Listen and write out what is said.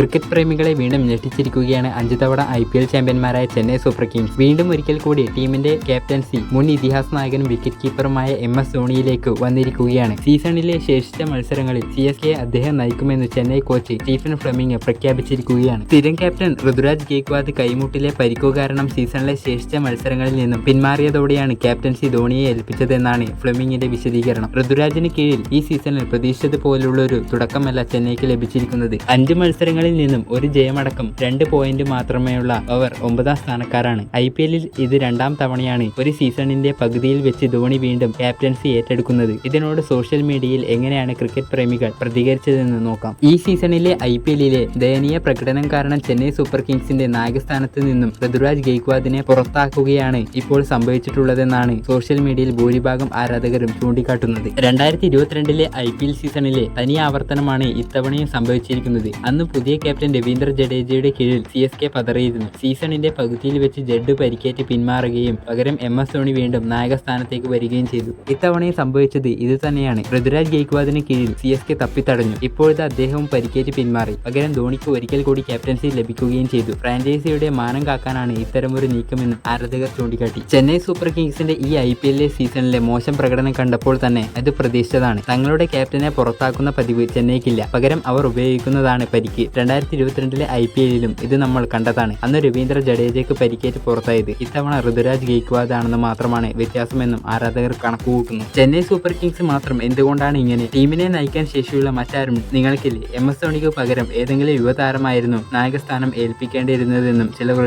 Cricket പ്രേമികളെ വീണ്ടും ഞെട്ടിച്ചിരിക്കുകയാണ്. അഞ്ചു തവണ I P L ചാമ്പ്യന്മാരായ ചെന്നൈ സൂപ്പർ കിങ്സ്. വീണ്ടും ഒരിക്കൽ കൂടി ടീമിന്റെ ക്യാപ്റ്റൻസി മുൻ ഇതിഹാസ നായകനും വിക്കറ്റ് കീപ്പറുമായ എം എസ് ധോണിയിലേക്ക് വന്നിരിക്കുകയാണ്. സീസണിലെ ശേഷിച്ച മത്സരങ്ങളിൽ സി എസ് കെ അദ്ദേഹം നയിക്കുമെന്ന് ചെന്നൈ കോച്ച് സ്റ്റീഫൻ ഫ്ലെമിംഗ് പ്രഖ്യാപിച്ചിരിക്കുകയാണ്. സ്ഥിരം ക്യാപ്റ്റൻ ഋതുരാജ് ഗേക്വാദ് കൈമുട്ടിലെ പരിക്കു കാരണം സീസണിലെ ശേഷിച്ച മത്സരങ്ങളിൽ നിന്നും പിന്മാറിയതോടെയാണ് ക്യാപ്റ്റൻസി ധോണിയെ ഏൽപ്പിച്ചതെന്നാണ് ഫ്ലെമിംഗിന്റെ വിശദീകരണം. ഋതുരാജിന് കീഴിൽ ഈ സീസണിൽ പ്രതീക്ഷിച്ചതുപോലുള്ള ഒരു തുടക്കമല്ല ചെന്നൈക്ക് ലഭിച്ചിരിക്കുന്നത്. അഞ്ച് മത്സരങ്ങളിൽ നിന്നും ഒരു ജയമടക്കം രണ്ട് പോയിന്റ് മാത്രമേയുള്ള അവർ ഒമ്പതാം സ്ഥാനക്കാരാണ്. ഐ പി എല്ലിൽ ഇത് രണ്ടാം തവണയാണ് ഒരു സീസണിന്റെ പകുതിയിൽ വെച്ച് ധോണി വീണ്ടും ക്യാപ്റ്റൻസി ഏറ്റെടുക്കുന്നത്. ഇതിനോട് സോഷ്യൽ മീഡിയയിൽ എങ്ങനെയാണ് ക്രിക്കറ്റ് പ്രേമികൾ പ്രതികരിച്ചതെന്ന് നോക്കാം. ഈ സീസണിലെ ഐ പി എല്ലിലെ ദയനീയ പ്രകടനം കാരണം ചെന്നൈ സൂപ്പർ കിങ്സിന്റെ നായകസ്ഥാനത്ത് നിന്നും ഋതുരാജ് ഗെയ്ക്വാദിനെ പുറത്താക്കുകയാണ് ഇപ്പോൾ സംഭവിച്ചിട്ടുള്ളതെന്നാണ് സോഷ്യൽ മീഡിയയിൽ ഭൂരിഭാഗം ആരാധകരും ചൂണ്ടിക്കാട്ടുന്നത്. രണ്ടായിരത്തി ഇരുപത്തിരണ്ടിലെ ഐ പി എൽ സീസണിലെ തനി ആവർത്തനമാണ് ഇത്തവണയും സംഭവിച്ചിരിക്കുന്നത്. അന്ന് പുതിയ ക്യാപ്റ്റൻ രവീന്ദ്ര ജഡേജയുടെ കീഴിൽ സി എസ് കെ പതറിയിരുന്നു. സീസണിന്റെ പകുതിയിൽ വെച്ച് ജഡ് പരിക്കേറ്റ് പിന്മാറുകയും പകരം എം എസ് ധോണി വീണ്ടും നായക സ്ഥാനത്തേക്ക് വരികയും ചെയ്തു. ഇത്തവണയും സംഭവിച്ചത് ഇത് തന്നെയാണ്. പൃഥ്വിരാജ് ഗെയ്ക്വാദിന് കീഴിൽ സി എസ് കെ തപ്പിത്തടഞ്ഞു. ഇപ്പോഴത്തെ അദ്ദേഹവും പരിക്കേറ്റ് പിന്മാറി. പകരം ധോണിക്ക് ഒരിക്കൽ കൂടി ക്യാപ്റ്റൻസി ലഭിക്കുകയും ചെയ്തു. ഫ്രാഞ്ചൈസിയുടെ മാനം കാക്കാനാണ് ഇത്തരമൊരു നീക്കമെന്ന് ആരാധകർ ചൂണ്ടിക്കാട്ടി. ചെന്നൈ സൂപ്പർ കിങ്സിന്റെ ഈ ഐ പി എല്ലിലെ സീസണിലെ മോശം പ്രകടനം കണ്ടപ്പോൾ തന്നെ അത് പ്രതീക്ഷിച്ചതാണ്. തങ്ങളുടെ ക്യാപ്റ്റനെ പുറത്താക്കുന്ന പതിവ് ചെന്നൈക്കില്ല. പകരം അവർ ഉപയോഗിക്കുന്നതാണ് പരിക്ക്. രണ്ടായിരത്തി ഇരുപത്തിരണ്ടിലെ ഐ പി എല്ലിലും ഇത് നമ്മൾ കണ്ടതാണ്. അന്ന് രവീന്ദ്ര ജഡേജയ്ക്ക് പരിക്കേറ്റ് പുറത്തായത്. ഇത്തവണ ഋതുരാജ് ഗെയ്ക്വാദ് ആണെന്ന് മാത്രമാണ് വ്യത്യാസമെന്നും ആരാധകർ കണക്കുകൂട്ടുന്നു. ചെന്നൈ സൂപ്പർ കിങ്സ് മാത്രം എന്തുകൊണ്ടാണ് ഇങ്ങനെ? ടീമിനെ നയിക്കാൻ ശേഷിയുള്ള മറ്റാരും നിങ്ങൾക്കില്ലേ? എം എസ് ധോണിക്ക് പകരം ഏതെങ്കിലും യുവതാരമായിരുന്നു നായകസ്ഥാനം ഏൽപ്പിക്കേണ്ടിയിരുന്നതെന്നും ചിലർ